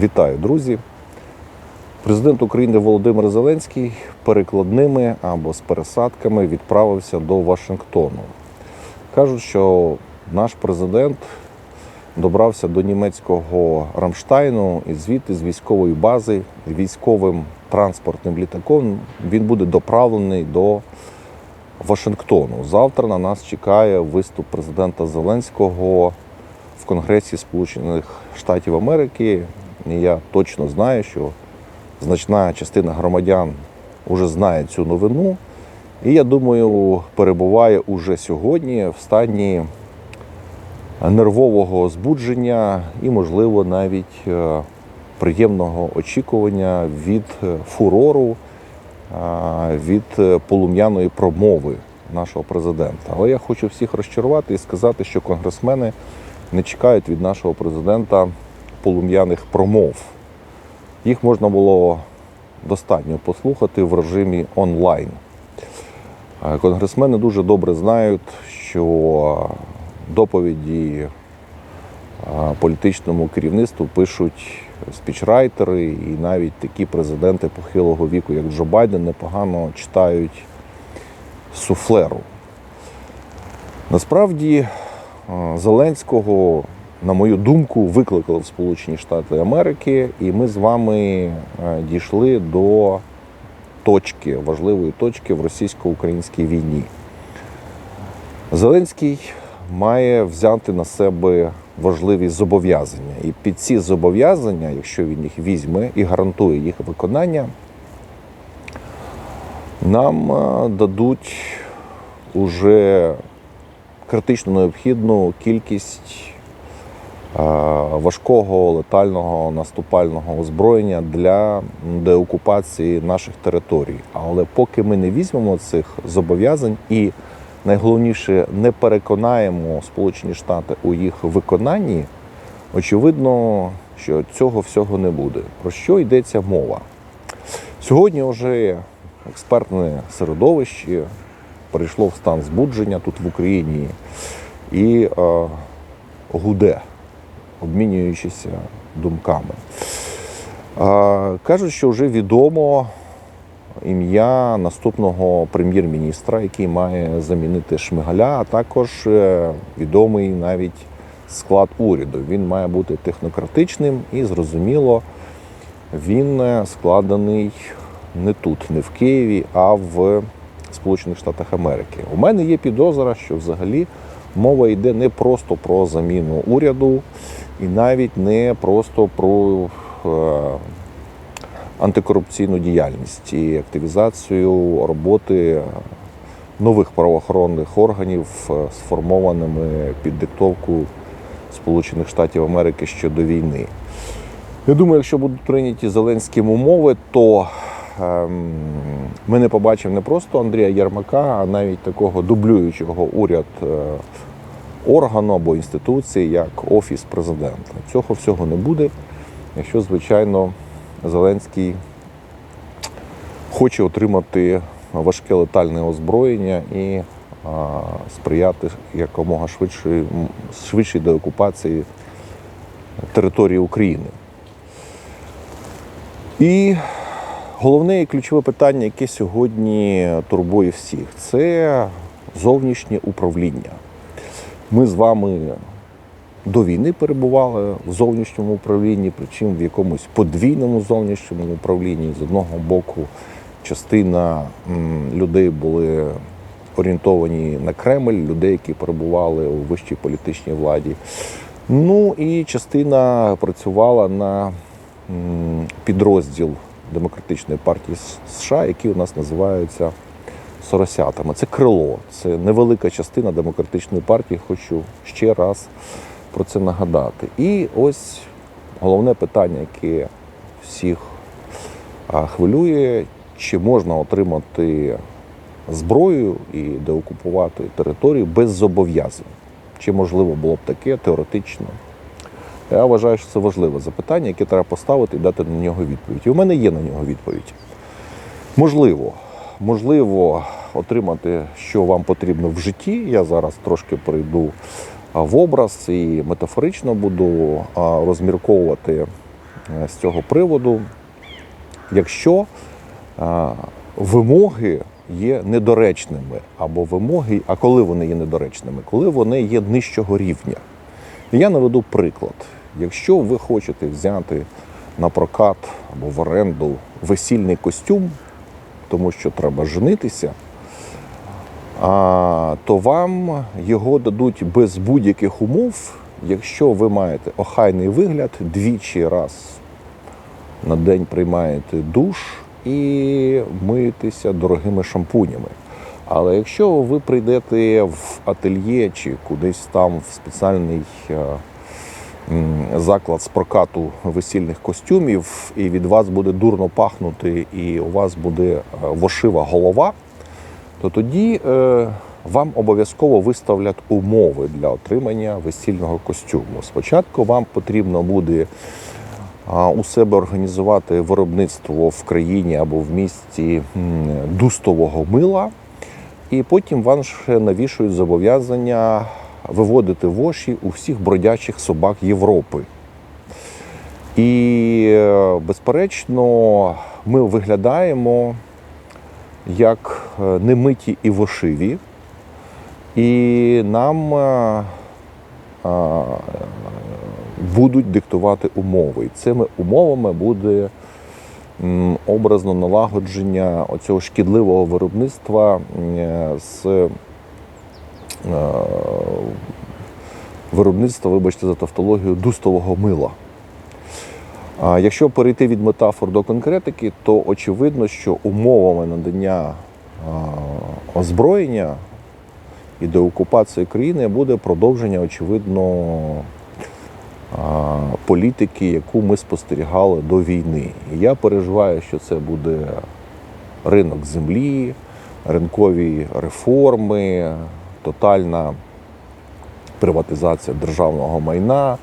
Вітаю, друзі. Президент України Володимир Зеленський перекладними або з пересадками відправився до Вашингтону. Кажуть, що наш президент добрався до німецького Рамштайну і звідти з військової бази військовим транспортним літаком він буде доправлений до Вашингтону. Завтра на нас чекає виступ президента Зеленського в Конгресі Сполучених Штатів Америки. І я точно знаю, що значна частина громадян вже знає цю новину. І я думаю, перебуває уже сьогодні в стані нервового збудження і, можливо, навіть е, приємного очікування від е, фурору, е, від полум'яної промови нашого президента. Але я хочу всіх розчарувати і сказати, що конгресмени не чекають від нашого президента полум'яних промов. Їх можна було достатньо послухати в режимі онлайн. Е, Конгресмени дуже добре знають, що доповіді е, політичному керівництву пишуть спічрайтери, і навіть такі президенти похилого віку, як Джо Байден, непогано читають суфлеру. Насправді е, Зеленського, на мою думку, викликали в Сполучені Штати Америки, і ми з вами е, дійшли до точки, важливої точки в російсько-українській війні. Зеленський має взяти на себе важливі зобов'язання. І під ці зобов'язання, якщо він їх візьме і гарантує їх виконання, нам е, дадуть уже критично необхідну кількість важкого летального наступального озброєння для деокупації наших територій. Але поки ми не візьмемо цих зобов'язань і найголовніше не переконаємо Сполучені Штати у їх виконанні, очевидно, що цього всього не буде. Про що йдеться мова? Сьогодні вже експертне середовище перейшло в стан збудження тут в Україні і е, гуде, обмінюючися думками. Кажуть, що вже відомо ім'я наступного прем'єр-міністра, який має замінити Шмигаля, а також е, відомий навіть склад уряду. Він має бути технократичним і зрозуміло, він е, складений не тут, не в Києві, а в Сполучених Штатах Америки. У мене є підозра, що взагалі мова йде не просто про заміну уряду і навіть не просто про е, антикорупційну діяльність і активізацію роботи нових правоохоронних органів, е, сформованими під диктовку Сполучених Штатів Америки щодо війни. Я думаю, якщо будуть прийняті зеленським умови, то ми не побачимо не просто Андрія Єрмака, а навіть такого дублюючого уряд е, органу або інституції, як Офіс президента. Цього всього не буде, якщо, звичайно, Зеленський хоче отримати важке летальне озброєння і сприяти якомога швидшій, швидшій деокупації території України. І головне і ключове питання, яке сьогодні турбує всіх, це зовнішнє управління. Ми з вами до війни перебували в зовнішньому управлінні, причому в якомусь подвійному зовнішньому управлінні. З одного боку, частина людей були орієнтовані на Кремль, людей, які перебували у вищій політичній владі. Ну і частина працювала на підрозділ Демократичної партії США, які у нас називаються соросятами. Це крило, це невелика частина демократичної партії. Хочу ще раз про це нагадати. І ось головне питання, яке всіх хвилює, чи можна отримати зброю і деокупувати територію без зобов'язань. Чи можливо було б таке теоретично? Я вважаю, що це важливе запитання, яке треба поставити і дати на нього відповідь. І у мене є на нього відповідь. Можливо, можливо отримати, що вам потрібно в житті. Я зараз трошки перейду а, в образ і метафорично буду розмірковувати е, з цього приводу, якщо вимоги є недоречними, або вимоги, а коли вони є недоречними, коли вони є нижчого рівня. Я наведу приклад. Якщо ви хочете взяти на прокат або в оренду весільний костюм, тому що треба женитися, то вам його дадуть без будь-яких умов, якщо ви маєте охайний вигляд, двічі раз на день приймаєте душ і миєтеся дорогими шампунями. Але якщо ви прийдете в ательє чи кудись там в спеціальний е, заклад з прокату весільних костюмів, і від вас буде дурно пахнути, і у вас буде е, вошива голова, то тоді е, вам обов'язково виставлять умови для отримання весільного костюму. Спочатку вам потрібно буде у себе організувати виробництво в країні або в місті дустового мила, і потім вам ще навішують зобов'язання виводити воші у всіх бродячих собак Європи. І, е, безперечно, ми виглядаємо як е, немиті і вошиві, і нам е, е, будуть диктувати умови. І цими умовами буде образно налагодження оцього шкідливого виробництва е, з е, виробництва, вибачте за тавтологію, дустового мила. А якщо перейти від метафор до конкретики, то очевидно, що умовами надання озброєння і деокупації країни буде продовження, очевидно, політики, яку ми спостерігали до війни. І я переживаю, що це буде ринок землі, ринкові реформи, тотальна приватизація державного майна,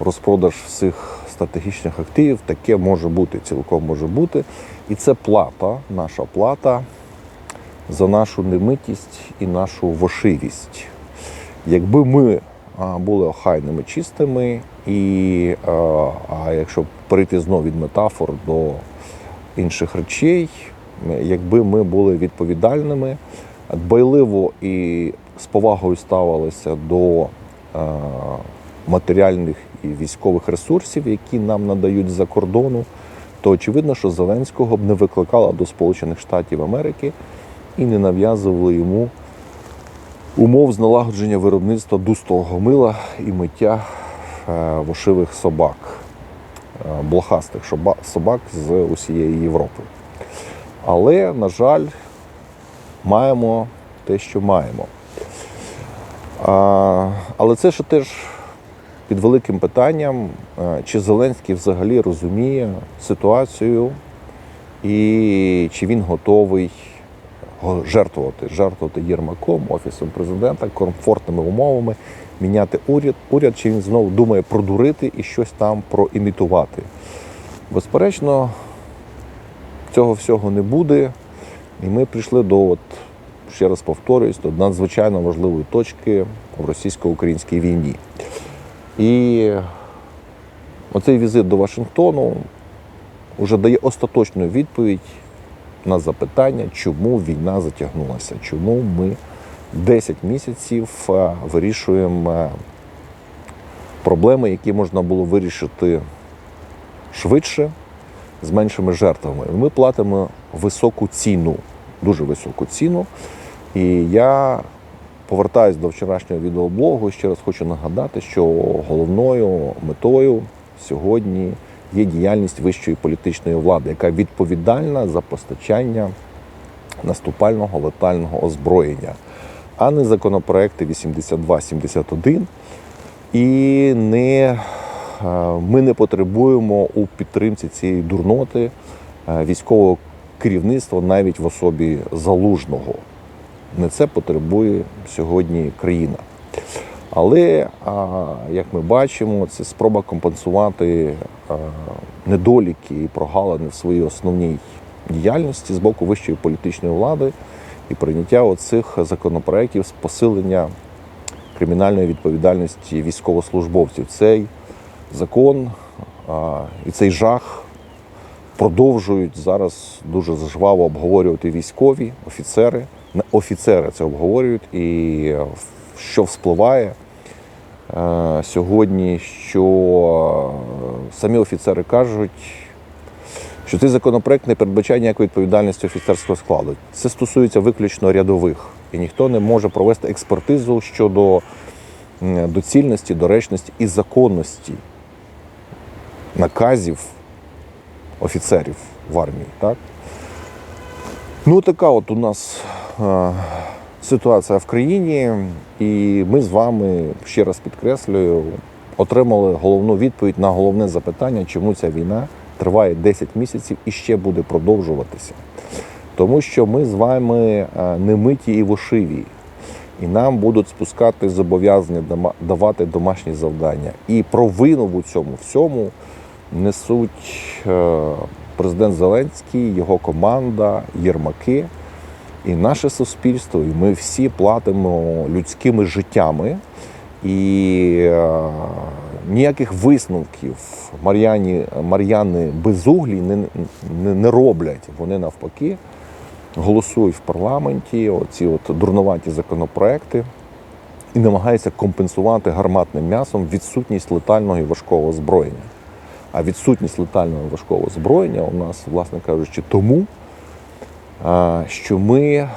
розпродаж всіх стратегічних активів. Таке може бути, цілком може бути. І це плата, наша плата за нашу немитість і нашу вошивість. Якби ми були охайними, чистими, і а, якщо перейти знову від метафор до інших речей, якби ми були відповідальними, дбайливо і з повагою ставилися до матеріальних і військових ресурсів, які нам надають з-за кордону, то очевидно, що Зеленського б не викликала до Сполучених Штатів Америки і не нав'язували йому умов з налагодження виробництва дустового мила і миття е, вошивих собак, е, блохастих собак з усієї Європи. Але, на жаль, маємо те, що маємо. Але це ще теж під великим питанням, е, чи Зеленський взагалі розуміє ситуацію і чи він готовий го- жертвувати, жертвувати Єрмаком, офісом президента, комфортними умовами, міняти уряд, уряд, чи він знову думає продурити і щось там проімітувати. Безперечно, цього всього не буде. І ми прийшли до, от, ще раз повторюсь, до надзвичайно важливої точки в російсько-українській війні. І оцей візит до Вашингтону вже дає остаточну відповідь на запитання, чому війна затягнулася, чому ми 10 місяців е, вирішуємо е, проблеми, які можна було вирішити швидше, з меншими жертвами. Ми платимо високу ціну, дуже високу ціну. І я повертаюсь до вчорашнього відеоблогу. Ще раз хочу нагадати, що головною метою сьогодні є діяльність вищої політичної влади, яка відповідальна за постачання наступального летального озброєння, а не законопроекти 82-71. І не, е, ми не потребуємо у підтримці цієї дурноти е, військового керівництва навіть в особі залужного. Не це потребує сьогодні країна. Але, як ми бачимо, це спроба компенсувати недоліки і прогалини в своїй основній діяльності з боку вищої політичної влади і прийняття оцих законопроєктів з посилення кримінальної відповідальності військовослужбовців. Цей закон і цей жах продовжують зараз дуже жваво обговорювати військові офіцери. Офіцери це обговорюють, і е, що вспливає сьогодні, що е, самі офіцери кажуть, що цей законопроект не передбачає ніякої відповідальності офіцерського складу. Це стосується виключно рядових, і ніхто не може провести експертизу щодо доцільності, доречності і законності наказів офіцерів в армії. Так? Ну, така от у нас е, ситуація в країні, і ми з вами, ще раз підкреслюю, отримали головну відповідь на головне запитання, чому ця війна триває 10 місяців і ще буде продовжуватися. Тому що ми з вами е, не миті і вошиві, і нам будуть спускати зобов'язання давати домашні завдання. І провину в цьому всьому несуть е, президент Зеленський, його команда, Єрмаки і наше суспільство. І ми всі платимо людськими життями. І е, ніяких висновків Мар'яні, Мар'яни Безуглій не, не, не роблять. Вони навпаки голосують в парламенті оці от дурнуваті законопроекти і намагаються компенсувати гарматним м'ясом відсутність летального і важкого озброєння. А відсутність летального і важкого озброєння у нас, власне кажучи, тому, що ми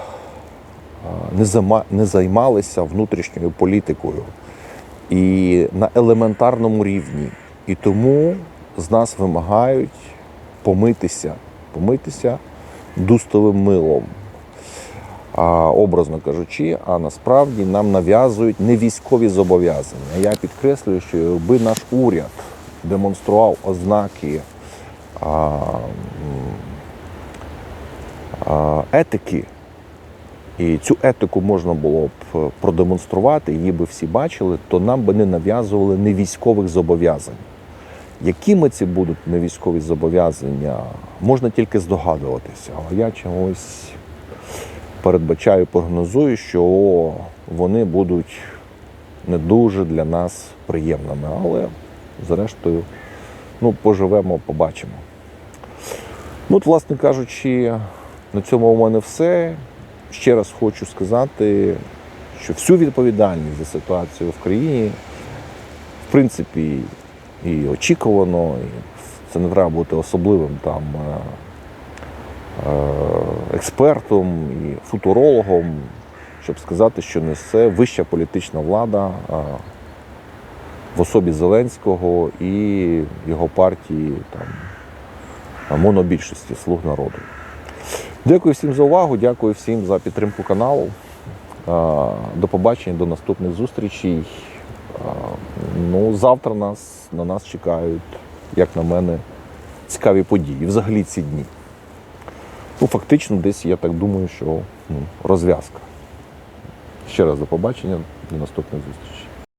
не займалися внутрішньою політикою і на елементарному рівні. І тому з нас вимагають помитися, помитися дустовим милом. А, образно кажучи, а насправді нам нав'язують не військові зобов'язання. Я підкреслюю, що якби наш уряд демонстрував ознаки а, етики, і цю етику можна було б продемонструвати, її би всі бачили, то нам би не нав'язували не військових зобов'язань. Якими ці будуть невійськові зобов'язання, можна тільки здогадуватися. Але я чогось передбачаю, прогнозую, що вони будуть не дуже для нас приємними. Але, зрештою, ну, поживемо, побачимо. Ну, от, власне кажучи, на цьому у мене все. Ще раз хочу сказати, що всю відповідальність за ситуацію в країні, в принципі, і очікувано, і це не треба бути особливим там е, е, експертом і футурологом, щоб сказати, що несе вища політична влада е, в особі Зеленського і його партії там, монобільшості слуг народу. Дякую всім за увагу, дякую всім за підтримку каналу. Е, До побачення, до наступних зустрічей. Е, Ну, завтра нас, на нас чекають, як на мене, цікаві події. Взагалі ці дні. Ну, фактично, десь я так думаю, що ну, розв'язка. Ще раз до побачення, до наступних зустрічей.